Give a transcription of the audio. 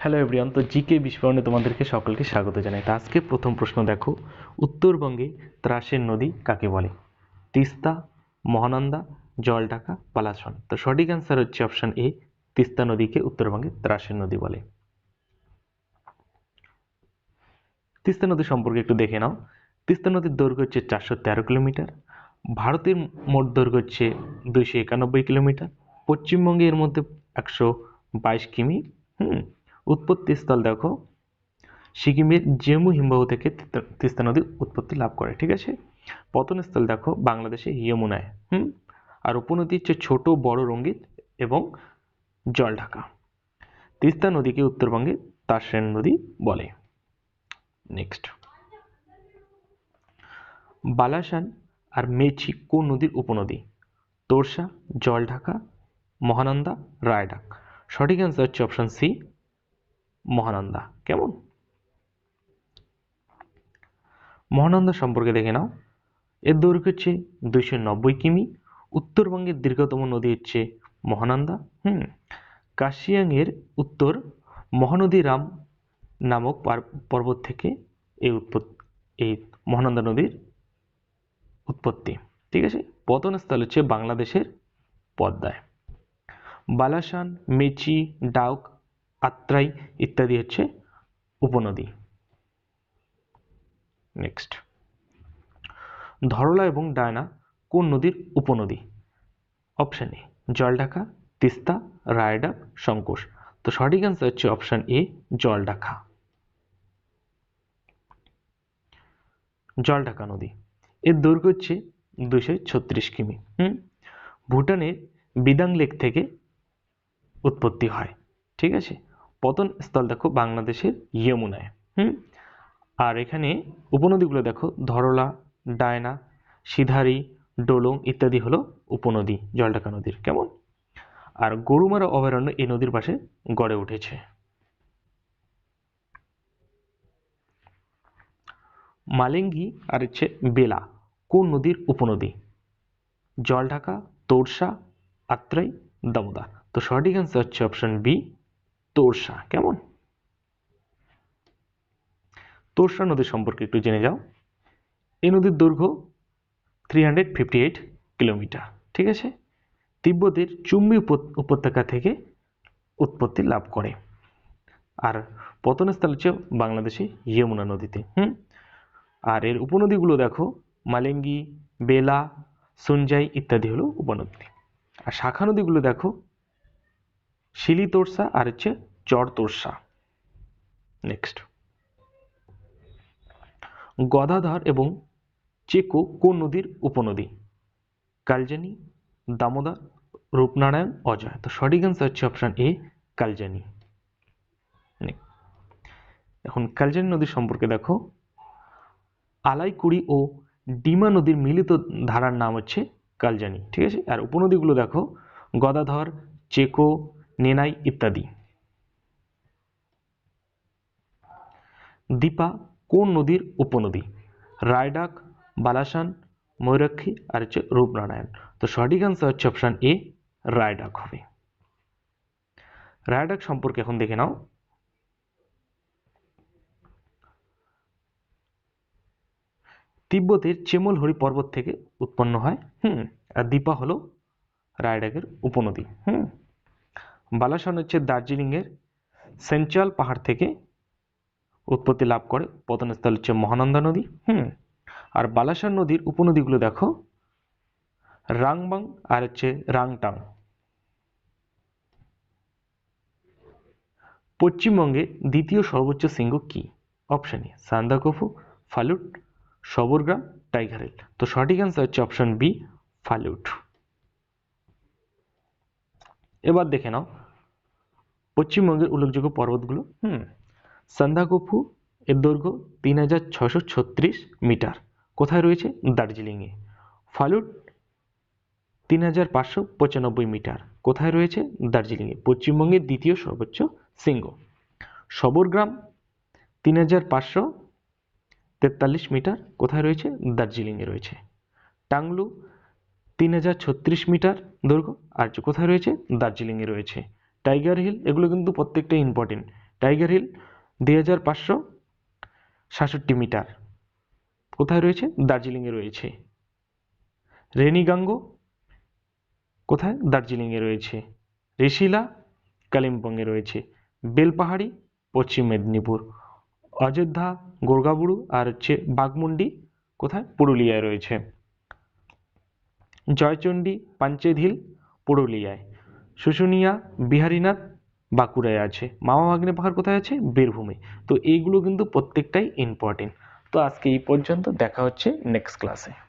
Hello everyone তো GK বিস্ফোরণে তোমাদেরকে সকলকে স্বাগত জানাই। তো আজকে প্রথম প্রশ্ন দেখো, উত্তরবঙ্গে ত্রাসের নদী কাকে বলে? তিস্তা, মহানন্দা, জলঢাকা পালাসন তো সঠিক অ্যান্সার হচ্ছে অপশন এ তিস্তা নদীকে উত্তরবঙ্গে ত্রাসের নদী বলে। তিস্তা নদী সম্পর্কে একটু দেখে নাও। তিস্তা নদীর দৈর্ঘ্য হচ্ছে চারশো তেরো কিলোমিটার, ভারতের মোট দৈর্ঘ্য হচ্ছে দুইশো একানব্বই কিলোমিটার, পশ্চিমবঙ্গে এর মধ্যে একশো বাইশ কিমি, হুম উৎপত্তি স্থল দেখো। সিকিমের জেমু হিমবাহ থেকে তিস্তা- নদী উৎপত্তি লাভ করে, ঠিক আছে? পতন স্থল দেখো বাংলাদেশে ইয়মুনায় হুম? আর উপনদী হচ্ছে ছোট, বড় রঙ্গিত এবং জলঢাকা তিস্তা নদীকে উত্তরবঙ্গে তারসেন নদী বলে। নেক্সট বালাসান আর মেচি কোন নদীর উপনদী? তোরসা জলঢাকা মহানন্দা, রায়ডাক। সঠিক অ্যান্সার হচ্ছে অপশন সি মহানন্দা। কেমন? মহানন্দা সম্পর্কে দেখে নাও। এর দৈর্ঘ্য হচ্ছে দুইশো নব্বই কিমি। উত্তরবঙ্গের দীর্ঘতম নদী হচ্ছে মহানন্দা। হুম। কাশিয়াংয়ের উত্তর মহানদী রাম নামক পর্বত থেকে এই উৎপত্তি এই মহানন্দা নদীর উৎপত্তি। ঠিক আছে? পতন স্থল হচ্ছে বাংলাদেশের পদ্মায়। বালাসান মেচি ডাউক আত্রাই ইত্যাদি হচ্ছে উপনদী। নেক্সট ধরলা এবং ডায়না কোন নদীর উপনদী? অপশান এ জলঢাকা, তিস্তা রায়ডাক সংকোষ তো সঠিক অ্যান্সার হচ্ছে অপশান এ জলঢাকা। জলঢাকা নদী। এর দৈর্ঘ্য হচ্ছে দুশো ছত্রিশ কিমি। হুম? ভুটানের বিদাং লেক থেকে উৎপত্তি হয়। ঠিক আছে? পতন স্থল দেখো বাংলাদেশের ইয়মুনায় হুম? আর এখানে উপনদীগুলো দেখো, ধরলা, ডায়না, সিধারি, ডোলং ইত্যাদি হলো উপনদী, জলঢাকা নদীর, কেমন? আর গরুমারা অভয়ারণ্য এই নদীর পাশে গড়ে উঠেছে। মালেঙ্গি আর হচ্ছে বেলা, কোন নদীর উপনদী? জলঢাকা তোরসা আত্রাই দামোদর তো সঠিক অ্যান্সার হচ্ছে অপশন বি তোরসা, কেমন? তোরসা নদী সম্পর্কে একটু জেনে যাও। এই নদীর দৈর্ঘ্য three hundred fifty eight kilometre ঠিক আছে? তিব্বতের চুম্বি উপ- উপত্যকা থেকে উৎপত্তি লাভ করে। আর পতনস্থল হচ্ছে বাংলাদেশে যমুনা নদীতে, হুম? আর এর উপনদীগুলো দেখো, মালেঙ্গি, বেলা সঞ্জাই ইত্যাদি হলো উপনদী। আর শাখা নদীগুলো দেখো শিলি তোরসা আর হচ্ছে চর তোরসা নেক্সট গদাধর এবং চেকো কোন নদীর উপনদী? কালজানি, দামোদর, রূপনারায়ণ, অজয়। তো সঠিক অ্যান্সার হচ্ছে অপশন এ কালজানি। এখন কালজানি নদী সম্পর্কে দেখো। আলাইকুড়ি ও ডিমা নদীর মিলিত ধারার নাম হচ্ছে কালজানি। ঠিক আছে? আর উপনদীগুলো দেখো। গদাধর, চেকো নেনাই ইত্যাদি। দীপা কোন নদীর উপনদী? রায়ডাক, বালাসান, ময়ূরাক্ষী আর হচ্ছে রূপনারায়ণ। তো সঠিক অ্যান্সার হচ্ছে অপশান এ রায়ডাক হবে। রায়ডাক সম্পর্কে এখন দেখে নাও। তিব্বতের চেমল হরি পর্বত থেকে উৎপন্ন হয়। হুম, আর দীপা হলো রায়ডাকের উপনদী। হুম বালাসান হচ্ছে দার্জিলিংয়ের সেঞ্চাল পাহাড় থেকে উৎপত্তি লাভ করে। পতনস্থল হচ্ছে মহানন্দা নদী, হুম? আর বালাসান নদীর উপনদীগুলো দেখো, রাংবাং আর হচ্ছে রাংটাং। পশ্চিমবঙ্গে দ্বিতীয় সর্বোচ্চ শৃঙ্গ কি? Option A Sandakphu, Phalut, Sabargram, Tiger Hill. তো সঠিক অ্যান্সার হচ্ছে অপশন বি ফালুট। এবার দেখে নাও। পশ্চিমবঙ্গের উল্লেখযোগ্য পর্বতগুলো, হুম, সান্দাকফু এর দৈর্ঘ্য তিন হাজার ছশো ছত্রিশ মিটার। কোথায় রয়েছে? দার্জিলিংয়ে। ফালুট তিন হাজার পাঁচশো পঁচানব্বই মিটার। কোথায় রয়েছে? দার্জিলিংয়ে। পশ্চিমবঙ্গের দ্বিতীয় সর্বোচ্চ শৃঙ্গ। সবরগ্রাম তিন হাজার পাঁচশো তেতাল্লিশ মিটার। কোথায় রয়েছে? দার্জিলিংয়ে রয়েছে। টাংলু তিন হাজার ছত্রিশ মিটার দৈর্ঘ্য। আর কোথায় রয়েছে? দার্জিলিংয়ে রয়েছে। টাইগার হিল, এগুলো কিন্তু প্রত্যেকটাই ইম্পর্টেন্ট টাইগার হিল দুই হাজার পাঁচশো সাতষট্টি মিটার। কোথায় রয়েছে? দার্জিলিংয়ে রয়েছে। রেনিগাঙ্গো, কোথায়? দার্জিলিংয়ে রয়েছে। রেশিলা কালিম্পংয়ে রয়েছে। বেলপাহাড়ি, পশ্চিম মেদিনীপুর। অযোধ্যা, গোর্গাবুড়ু আর হচ্ছে বাঘমুন্ডি, কোথায়? পুরুলিয়ায় রয়েছে। জয়চণ্ডী, পাঞ্চেত হিল, পুরুলিয়ায়। শুশুনিয়া, বিহারীনাথ, বাঁকুড়ায় আছে। মামা ভাগ্নে পাহাড় কোথায় আছে? বীরভূমে। তো এইগুলো কিন্তু প্রত্যেকটাই ইম্পর্টেন্ট তো আজকে এই পর্যন্ত দেখা হচ্ছে নেক্সট ক্লাসে